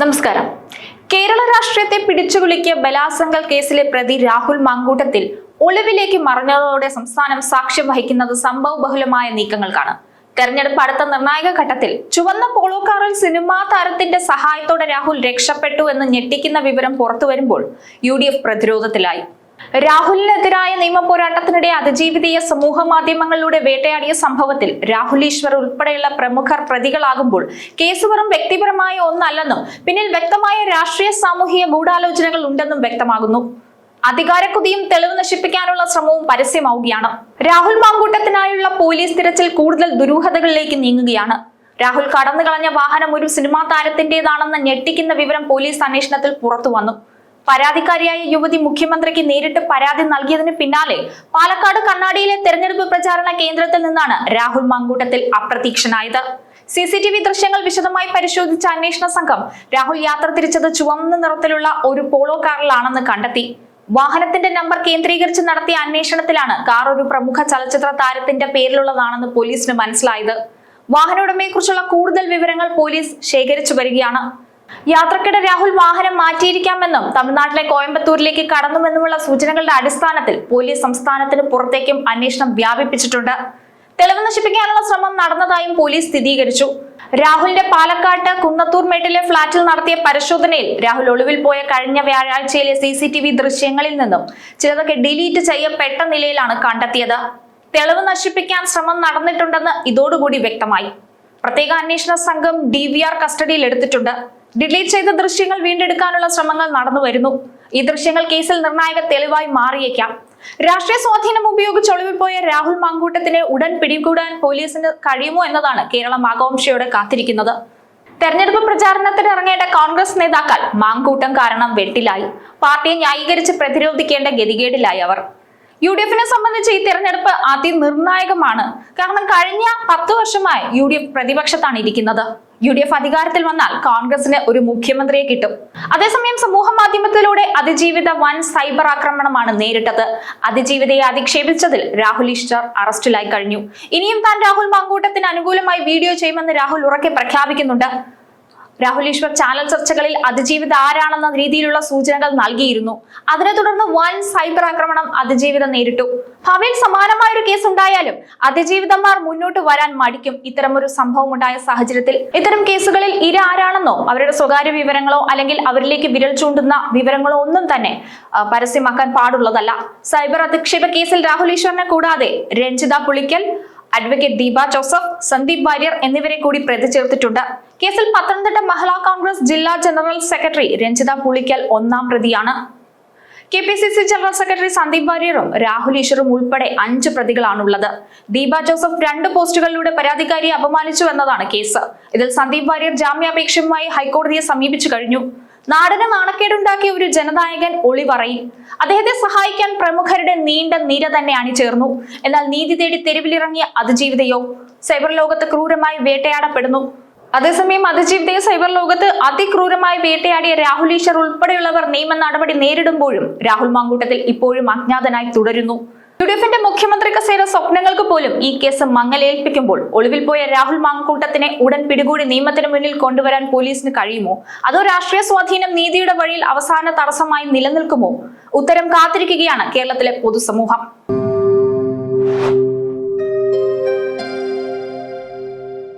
നമസ്കാരം. കേരള രാഷ്ട്രീയത്തെ പിടിച്ചുകുലുക്കിയ ബലാസംഗൽ കേസിലെ പ്രതി രാഹുൽ മങ്കൂട്ടത്തിൽ ഒളിവിലേക്ക് മറഞ്ഞതോടെ സംസ്ഥാനം സാക്ഷ്യം വഹിക്കുന്നത് സംഭവ ബഹുലമായ നീക്കങ്ങൾക്കാണ്. തെരഞ്ഞെടുപ്പ് അടുത്ത നിർണായക ഘട്ടത്തിൽ ചുവന്ന പോളോ കാറിൽ സിനിമാ താരത്തിന്റെ സഹായത്തോടെ രാഹുൽ രക്ഷപ്പെട്ടു എന്ന് ഞെട്ടിക്കുന്ന വിവരം പുറത്തുവരുമ്പോൾ യു ഡി എഫ് പ്രതിരോധത്തിലായി. രാഹുലിനെതിരായ നിയമ പോരാട്ടത്തിനിടെ അതിജീവിതയെ സമൂഹ മാധ്യമങ്ങളിലൂടെ വേട്ടയാടിയ സംഭവത്തിൽ രാഹുൽ ഈശ്വർ ഉൾപ്പെടെയുള്ള പ്രമുഖർ പ്രതികളാകുമ്പോൾ കേസ് വെറും വ്യക്തിപരമായ ഒന്നല്ലെന്നും പിന്നിൽ വ്യക്തമായ രാഷ്ട്രീയ സാമൂഹിക ഗൂഢാലോചനകൾ ഉണ്ടെന്നും വ്യക്തമാകുന്നു. അധികാരക്കുതിയും തെളിവ് നശിപ്പിക്കാനുള്ള ശ്രമവും പരസ്യമാവുകയാണ്. രാഹുൽ മാങ്കൂട്ടത്തിനായുള്ള പോലീസ് തിരച്ചിൽ കൂടുതൽ ദുരൂഹതകളിലേക്ക് നീങ്ങുകയാണ്. രാഹുൽ കടന്നു കളഞ്ഞ വാഹനം ഒരു സിനിമാ താരത്തിന്റേതാണെന്ന ഞെട്ടിക്കുന്ന വിവരം പോലീസ് അന്വേഷണത്തിൽ പുറത്തു വന്നു പരാതിക്കാരിയായ യുവതി മുഖ്യമന്ത്രിക്ക് നേരിട്ട് പരാതി നൽകിയതിന് പിന്നാലെ പാലക്കാട് കണ്ണാടിയിലെ തെരഞ്ഞെടുപ്പ് പ്രചാരണ കേന്ദ്രത്തിൽ നിന്നാണ് രാഹുൽ മങ്കൂട്ടത്തിൽ അപ്രതീക്ഷനായത്. സി സി ടി വി ദൃശ്യങ്ങൾ വിശദമായി പരിശോധിച്ച അന്വേഷണ സംഘം രാഹുൽ യാത്ര തിരിച്ചത് ചുവന്ന നിറത്തിലുള്ള ഒരു പോളോ കാറിലാണെന്ന് കണ്ടെത്തി. വാഹനത്തിന്റെ നമ്പർ കേന്ദ്രീകരിച്ച് നടത്തിയ അന്വേഷണത്തിലാണ് കാർ ഒരു പ്രമുഖ ചലച്ചിത്ര താരത്തിന്റെ പേരിലുള്ളതാണെന്ന് പോലീസിന് മനസ്സിലായത്. വാഹന ഉടമയെക്കുറിച്ചുള്ള കൂടുതൽ വിവരങ്ങൾ പോലീസ് ശേഖരിച്ചു വരികയാണ്. യാത്രക്കിടെ രാഹുൽ വാഹനം മാറ്റിയിരിക്കാമെന്നും തമിഴ്നാട്ടിലെ കോയമ്പത്തൂരിലേക്ക് കടന്നുവെന്നുമുള്ള സൂചനകളുടെ അടിസ്ഥാനത്തിൽ പോലീസ് സംസ്ഥാനത്തിന് പുറത്തേക്കും അന്വേഷണം വ്യാപിപ്പിച്ചിട്ടുണ്ട്. തെളിവ് നശിപ്പിക്കാനുള്ള ശ്രമം നടന്നതായും പോലീസ് സ്ഥിരീകരിച്ചു. രാഹുലിന്റെ പാലക്കാട്ട് കുന്നത്തൂർ മേട്ടിലെ ഫ്ളാറ്റിൽ നടത്തിയ പരിശോധനയിൽ രാഹുൽ ഒളിവിൽ പോയ കഴിഞ്ഞ വ്യാഴാഴ്ചയിലെ സി സി ടി വി ദൃശ്യങ്ങളിൽ നിന്നും ചിലതൊക്കെ ഡിലീറ്റ് ചെയ്യപ്പെട്ട നിലയിലാണ് കണ്ടെത്തിയത്. തെളിവ് നശിപ്പിക്കാൻ ശ്രമം നടന്നിട്ടുണ്ടെന്ന് ഇതോടുകൂടി വ്യക്തമായി. പ്രത്യേക അന്വേഷണ സംഘം ഡി വി ആർ കസ്റ്റഡിയിൽ എടുത്തിട്ടുണ്ട്. ഡിലീറ്റ് ചെയ്ത ദൃശ്യങ്ങൾ വീണ്ടെടുക്കാനുള്ള ശ്രമങ്ങൾ നടന്നു വരുന്നു. ഈ ദൃശ്യങ്ങൾ കേസിൽ നിർണായക തെളിവായി മാറിയേക്കാം. രാഷ്ട്രീയ സ്വാധീനം ഉപയോഗിച്ച് പോയ രാഹുൽ മാങ്കൂട്ടത്തിനെ ഉടൻ പിടികൂടാൻ പോലീസിന് കഴിയുമോ എന്നതാണ് കേരളം ആകാംക്ഷയോടെ കാത്തിരിക്കുന്നത്. തെരഞ്ഞെടുപ്പ് പ്രചാരണത്തിന് ഇറങ്ങേണ്ട കോൺഗ്രസ് നേതാക്കൾ മാങ്കൂട്ടം കാരണം വെട്ടിലായി. പാർട്ടിയെ ന്യായീകരിച്ച് പ്രതിരോധിക്കേണ്ട ഗതികേടിലായി അവർ. യു ഡി എഫിനെ സംബന്ധിച്ച് ഈ തെരഞ്ഞെടുപ്പ് അതിനിർണായകമാണ്. കാരണം കഴിഞ്ഞ പത്തു വർഷമായി യു ഡി എഫ് പ്രതിപക്ഷത്താണ് ഇരിക്കുന്നത്. യു ഡി എഫ് അധികാരത്തിൽ വന്നാൽ കോൺഗ്രസിന് ഒരു മുഖ്യമന്ത്രിയെ കിട്ടും. അതേസമയം സമൂഹ മാധ്യമത്തിലൂടെ അതിജീവിത വൻ സൈബർ ആക്രമണമാണ് നേരിട്ടത്. അതിജീവിതയെ അധിക്ഷേപിച്ചതിൽ രാഹുൽ ഈശ്വർ അറസ്റ്റിലായി കഴിഞ്ഞു. ഇനിയും താൻ രാഹുൽ മാങ്കൂട്ടത്തിന് അനുകൂലമായി വീഡിയോ ചെയ്യുമെന്ന് രാഹുൽ ഉറക്കെ പ്രഖ്യാപിക്കുന്നുണ്ട്. രാഹുൽ ഈശ്വർ ചാനൽ ചർച്ചകളിൽ അതിജീവിത ആരാണെന്ന രീതിയിലുള്ള സൂചനകൾ നൽകിയിരുന്നു. അതിനെ തുടർന്ന് വൻ സൈബർ ആക്രമണം അതിജീവിത നേരിട്ടു. ഭാവിയിൽ സമാനമായ ഒരു കേസ് ഉണ്ടായാലും അതിജീവിതന്മാർ മുന്നോട്ട് വരാൻ മടിക്കും. ഇത്തരമൊരു സംഭവം ഉണ്ടായ സാഹചര്യത്തിൽ ഇത്തരം കേസുകളിൽ ഇര ആരാണെന്നോ അവരുടെ സ്വകാര്യ വിവരങ്ങളോ അല്ലെങ്കിൽ അവരിലേക്ക് വിരൽ ചൂണ്ടുന്ന വിവരങ്ങളോ ഒന്നും തന്നെ പരസ്യമാക്കാൻ പാടുള്ളതല്ല. സൈബർ അധിക്ഷേപ കേസിൽ രാഹുൽ ഈശ്വറിനെ കൂടാതെ രഞ്ജിത പുളിക്കൽ അഡ്വക്കേറ്റ് ദീപ ജോസഫ് സന്ദീപ് വാര്യർ എന്നിവരെ കൂടി പ്രതി ചേർത്തിട്ടുണ്ട്. കേസിൽ പത്തനംതിട്ട മഹിളാ കോൺഗ്രസ് ജില്ലാ ജനറൽ സെക്രട്ടറി രഞ്ജിത പുളിക്കൽ ഒന്നാം പ്രതിയാണ്. K P C C general secretary Sandeep വാര്യറും Rahul ഈശ്വറും ഉൾപ്പെടെ അഞ്ച് പ്രതികളാണുള്ളത്. ദീപ ജോസഫ് രണ്ട് പോസ്റ്റുകളിലൂടെ പരാതിക്കാരിയെ അപമാനിച്ചു എന്നതാണ് കേസ്. ഇതിൽ സന്ദീപ് വാര്യർ ജാമ്യാപേക്ഷയുമായി ഹൈക്കോടതിയെ സമീപിച്ചു കഴിഞ്ഞു. നാടിന് നാണക്കേടുണ്ടാക്കിയ ഒരു ജനനായകൻ ഒളിവറയും. അദ്ദേഹത്തെ സഹായിക്കാൻ പ്രമുഖരുടെ നീണ്ട നിര തന്നെ അണിചേർന്നു. എന്നാൽ നീതി തേടി തെരുവിലിറങ്ങിയ അതിജീവിതയോ സൈബർ ലോകത്ത് ക്രൂരമായി വേട്ടയാടപ്പെടുന്നു. അതേസമയം അതിജീവിതയെ സൈബർ ലോകത്ത് അതിക്രൂരമായി വേട്ടയാടിയ രാഹുൽ ഈശ്വർ ഉൾപ്പെടെയുള്ളവർ നിയമ നടപടി നേരിടുമ്പോഴും രാഹുൽ മാങ്കൂട്ടത്തിൽ ഇപ്പോഴും അജ്ഞാതനായി തുടരുന്നു. യു ഡി എഫിന്റെ മുഖ്യമന്ത്രി കസേര സ്വപ്നങ്ങൾക്ക് പോലും ഈ കേസ് മങ്ങലേൽപ്പിക്കുമ്പോൾ ഒളിവിൽ പോയ രാഹുൽ മാങ്കൂട്ടത്തിനെ ഉടൻ പിടികൂടി നിയമത്തിന് മുന്നിൽ കൊണ്ടുവരാൻ പോലീസിന് കഴിയുമോ? അതോ രാഷ്ട്രീയ സ്വാധീനം നീതിയുടെ വഴിയിൽ അവസാന തടസ്സമായി നിലനിൽക്കുമോ? ഉത്തരം കാത്തിരിക്കുകയാണ് കേരളത്തിലെ പൊതുസമൂഹം.